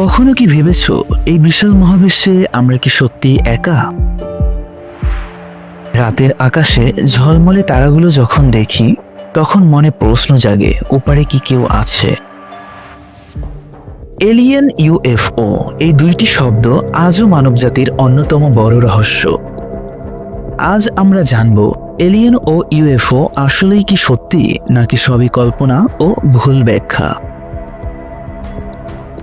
কখনো কি ভেবেছ এই বিশাল মহাবিশ্বে আমরা কি সত্যি একা? রাতের আকাশে ঝলমলে তারাগুলো যখন দেখি, তখন মনে প্রশ্ন জাগে, ওপারে কি কেউ আছে? এলিয়েন ইউএফও, এই দুইটি শব্দ আজও মানবজাতির অন্যতম বড় রহস্য। আজ আমরা জানব, এলিয়েন ও ইউএফও আসলেই কি সত্যি, নাকি সবই কল্পনা ও ভুল ব্যাখ্যা?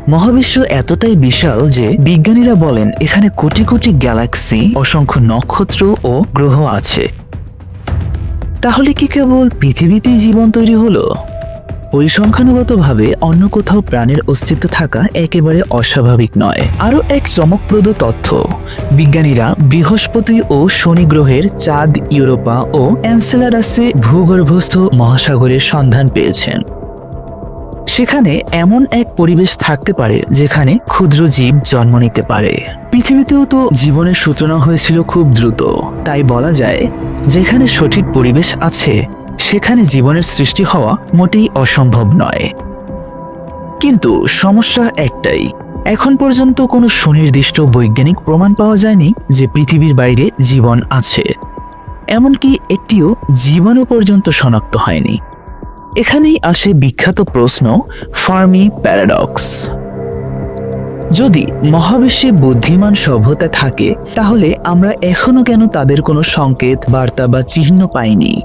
মহাবিশ্ব এতটাই বিশাল যে বিজ্ঞানীরা বলেন এখানে কোটি কোটি গ্যালাক্সি, অসংখ্য নক্ষত্র ও গ্রহ আছে। তাহলে কি কেবল পৃথিবীতেই জীবন তৈরি হলো? পরিসংখ্যানুগতভাবে অন্য কোথাও প্রাণের অস্তিত্ব থাকা একেবারে অস্বাভাবিক নয়। আরও এক চমকপ্রদ তথ্য, বিজ্ঞানীরা বৃহস্পতি ও শনি গ্রহের চাঁদ ইউরোপা ও অ্যান্সেলারাসে ভূগর্ভস্থ মহাসাগরের সন্ধান পেয়েছেন। সেখানে এমন এক পরিবেশ থাকতে পারে যেখানে ক্ষুদ্র জীব জন্ম নিতে পারে। পৃথিবীতেও তো জীবনের সূচনা হয়েছিল খুব দ্রুত। তাই বলা যায়, যেখানে সঠিক পরিবেশ আছে, সেখানে জীবনের সৃষ্টি হওয়া মোটেই অসম্ভব নয়। কিন্তু সমস্যা একটাই, এখন পর্যন্ত কোনো সুনির্দিষ্ট বৈজ্ঞানিক প্রমাণ পাওয়া যায়নি যে পৃথিবীর বাইরে জীবন আছে। এমনকি একটিও জীবাণু পর্যন্ত শনাক্ত হয়নি। এখানেই আসে বিখ্যাত প্রশ্ন, ফার্মি প্যারাডক্স। যদি মহাবিশ্বে বুদ্ধিমান সভ্যতা থাকে, তাহলে আমরা এখনও কেন তাদের কোনো সংকেত, বার্তা বা চিহ্ন পাইনি?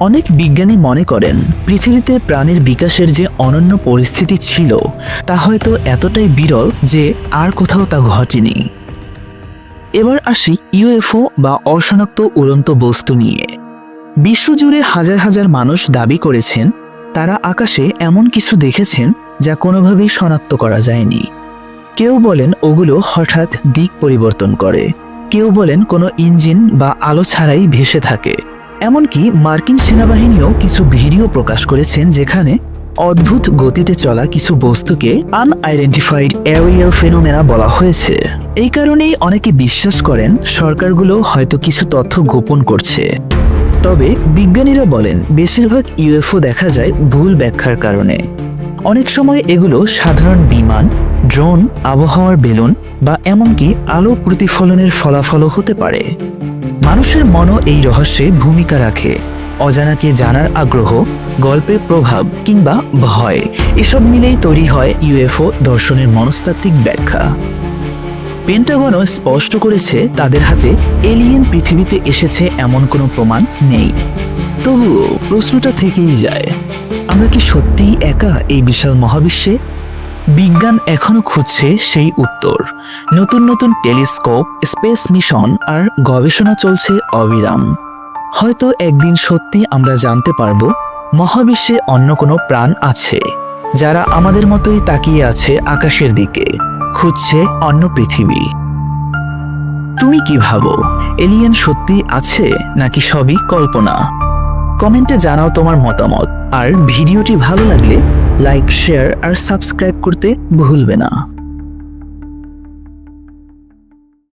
অনেক বিজ্ঞানী মনে করেন, পৃথিবীতে প্রাণের বিকাশের যে অনন্য পরিস্থিতি ছিল, তা হয়তো এতটাই বিরল যে আর কোথাও তা ঘটেনি। এবার আসি ইউএফও বা অশনাক্ত উড়ন্ত বস্তু নিয়ে। বিশ্বজুড়ে হাজার হাজার মানুষ দাবি করেছেন, তারা আকাশে এমন কিছু দেখেছেন যা কোনোভাবেই শনাক্ত করা যায়নি। কেউ বলেন ওগুলো হঠাৎ দিক পরিবর্তন করে। কেউ বলেন কোনো ইঞ্জিন বা আলো ছাড়াই ভেসে থাকে। এমনকি মার্কিন সেনাবাহিনীও কিছু ভিডিও প্রকাশ করেছেন যেখানে অদ্ভুত গতিতে চলা কিছু বস্তুকে আনআইডেন্টিফাইড এরিয়াল ফেনোমেনা বলা হয়েছে। এই কারণেই অনেকে বিশ্বাস করেন সরকারগুলো হয়তো কিছু তথ্য গোপন করছে। তবে বিজ্ঞানীরা বলেন, বেশিরভাগ ইউএফও দেখা যায় ভুল ব্যাখ্যার কারণে। অনেক সময় এগুলো সাধারণ বিমান, ড্রোন, আবহাওয়ার বেলুন বা এমনকি আলো প্রতিফলনের ফলাফলও হতে পারে। মানুষের মনও এই রহস্যে ভূমিকা রাখে। অজানাকে জানার আগ্রহ গল্পের প্রভাব কিংবা ভয়, এসব মিলেই তৈরি হয় ইউএফও দর্শনের মনস্তাত্ত্বিক ব্যাখ্যা। পেন্টাগনও স্পষ্ট করেছে তাদের হাতে এলিয়েন পৃথিবীতে এসেছে এমন কোনো প্রমাণ নেই। তবুও প্রশ্নটা থেকেই যায়, আমরা কি সত্যিই একা এই বিশাল মহাবিশ্বে? বিজ্ঞান এখনও খুঁজছে সেই উত্তর। নতুন নতুন টেলিস্কোপ, স্পেস মিশন আর গবেষণা চলছে অবিরাম। হয়তো একদিন সত্যি আমরা জানতে পারব, মহাবিশ্বে অন্য কোনো প্রাণ আছে, যারা আমাদের মতোই তাকিয়ে আছে আকাশের দিকে। খুঁজছে অন্য পৃথিবী। তুমি কি ভাবো এলিয়েন সত্যি আছে নাকি সবই কল্পনা? কমেন্টে জানাও তোমার মতামত। আর ভিডিওটি ভালো লাগলে লাইক শেয়ার আর সাবস্ক্রাইব করতে ভুলবে না।